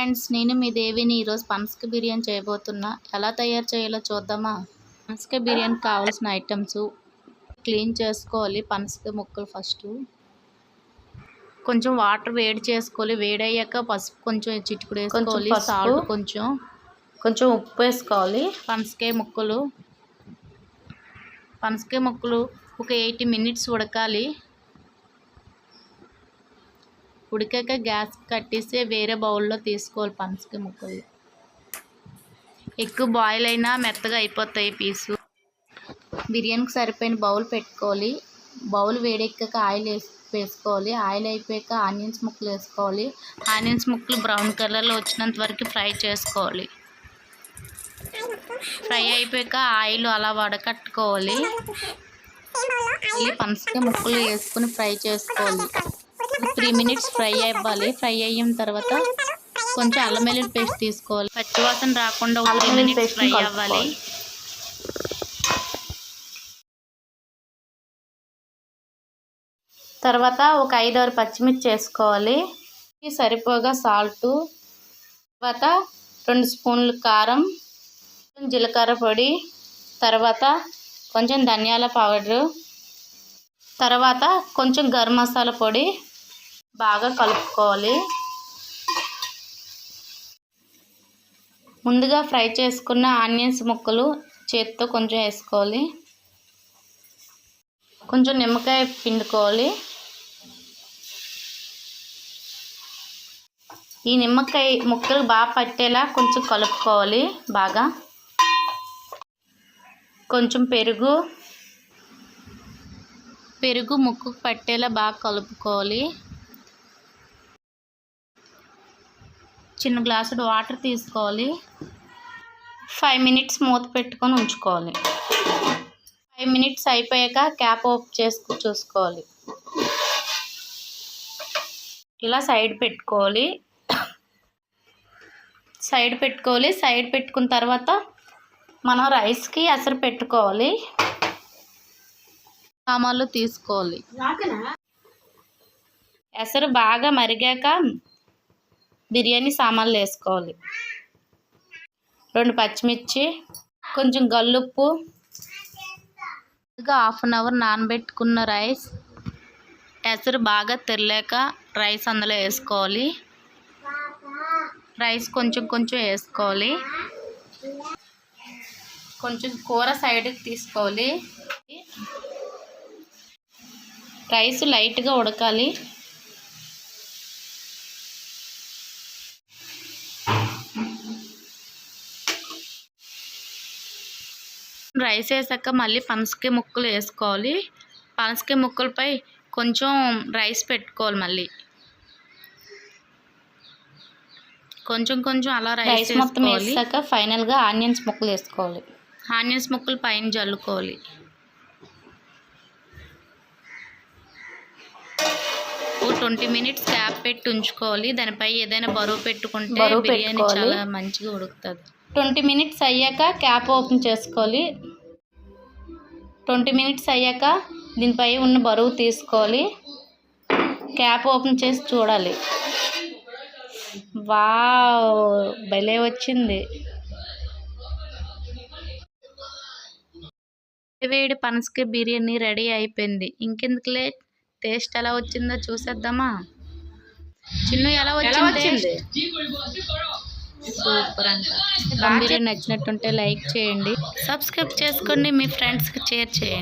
Friends నేను మీ దేవిని ఈరోజు పనసక బిర్యానీ చేయబోతున్నా. ఎలా తయారు చేయాలో చూద్దామా? పనసక బిర్యానీకి కావాల్సిన ఐటమ్స్ క్లీన్ చేసుకోవాలి. పనసక ముక్కలు ఫస్ట్. కొంచెం వాటర్ వేడి చేసుకోవాలి. వేడయ్యాక పసుపు కొంచెం చిటికుడు వేసుకోవాలి. సాల్ట్ కొంచెం. కొంచెం ఉప్పు వేసుకోవాలి. పనసకాయ ముక్కలు. పనసకాయ ముక్కలు ఒక ఎయిటీ మినిట్స్ ఉడకాలి. ఉడికాక గ్యాస్ కట్టేసి వేరే బౌల్లో తీసుకోవాలి పనసకాయ ముక్కలు. ఎక్కువ బాయిల్ అయినా మెత్తగా అయిపోతాయి పీసు. బిర్యానీకి సరిపోయిన బౌల్ పెట్టుకోవాలి. బౌల్ వేడెక్కాక ఆయిల్ వేసి వేసుకోవాలి. ఆయిల్ అయిపోయాక ఆనియన్స్ ముక్కలు వేసుకోవాలి. ఆనియన్స్ ముక్కలు బ్రౌన్ కలర్లో వచ్చినంత వరకు ఫ్రై చేసుకోవాలి. ఫ్రై అయిపోయాక ఆయిల్ అలా వడకట్టుకోవాలి. మళ్ళీ పనసకాయ ముక్కలు వేసుకుని ఫ్రై చేసుకోవాలి. త్రీ మినిట్స్ ఫ్రై అవ్వాలి. ఫ్రై అయిన తర్వాత కొంచెం అల్లం వెల్లుల్లి పేస్ట్ తీసుకోవాలి. పచ్చివాసన రాకుండా త్రీ మినిట్స్ ఫ్రై అవ్వాలి. తర్వాత ఒక ఐదారు పచ్చిమిర్చి వేసుకోవాలి. సరిపోగా సాల్ట్. తర్వాత రెండు స్పూన్లు కారం జీలకర్ర పొడి తర్వాత కొంచెం ధనియాల పౌడరు తర్వాత కొంచెం గరం మసాలా పొడి బాగా కలుపుకోవాలి. ముందుగా ఫ్రై చేసుకున్న ఆనియన్స్ ముక్కలు చేతితో కొంచెం వేసుకోవాలి. కొంచెం నిమ్మకాయ పిండుకోవాలి. ఈ నిమ్మకాయ ముక్కలు బాగా పట్టేలా కొంచెం కలుపుకోవాలి బాగా. కొంచెం పెరుగు పెరుగు ముక్కు పట్టేలా బాగా కలుపుకోవాలి. చిన్న గ్లాసుడు వాటర్ తీసుకోవాలి. ఫైవ్ మినిట్స్ మూత పెట్టుకొని ఉంచుకోవాలి. ఫైవ్ మినిట్స్ అయిపోయాక క్యాప్ ఆఫ్ చేసుకు చూసుకోవాలి. ఇలా సైడ్ పెట్టుకోవాలి. సైడ్ పెట్టుకోవాలి. సైడ్ పెట్టుకున్న తర్వాత మనం రైస్కి అసలు పెట్టుకోవాలి. సామాన్లు తీసుకోవాలి. ఎసరు బాగా మరిగాక బిర్యానీ సామాన్లు వేసుకోవాలి. రెండు పచ్చిమిర్చి కొంచెం గల్లుప్పు ఇంకా హాఫ్ అన్ అవర్ నానబెట్టుకున్న రైస్. ఎసరు బాగా తెరలేక రైస్ అందులో వేసుకోవాలి. రైస్ కొంచెం కొంచెం వేసుకోవాలి. కొంచెం కూర సైడ్కి తీసుకోవాలి. రైస్ లైట్గా ఉడకాలి. రైస్ వేసాక మళ్ళీ పనసకాయ ముక్కలు వేసుకోవాలి. పనసకాయ ముక్కలపై కొంచెం రైస్ పెట్టుకోవాలి మళ్ళీ. కొంచెం కొంచెం అలా రైస్ మొత్తం వేసాక ఫైనల్గా ఆనియన్స్ ముక్కలు వేసుకోవాలి. ఆనియన్స్ ముక్కలు పైన జల్లుకోవాలి. ఓ ట్వంటీ మినిట్స్ క్యాప్ పెట్టి ఉంచుకోవాలి. దానిపై ఏదైనా బరువు పెట్టుకుంటే బిర్యానీ. చాలా మంచిగా ఉడుకుతుంది. ట్వంటీ మినిట్స్ అయ్యాక క్యాప్ ఓపెన్ చేసుకోవాలి. ట్వంటీ మినిట్స్ అయ్యాక దీనిపై ఉన్న బరువు తీసుకోవాలి. క్యాప్ ఓపెన్ చేసి చూడాలి. వావ్! భలే వచ్చింది. వేడి పనసకాయ బిర్యానీ రెడీ అయిపోయింది. ఇంకెందుకులే? టేస్ట్ ఎలా వచ్చిందో చూసేద్దామా? చిన్ను ఎలా వచ్చింది? సూపర్ అంట. దమ్ నచ్చినట్టుంటే లైక్ చేయండి. సబ్స్క్రైబ్ చేసుకోండి మీ ఫ్రెండ్స్కి షేర్ చేయండి.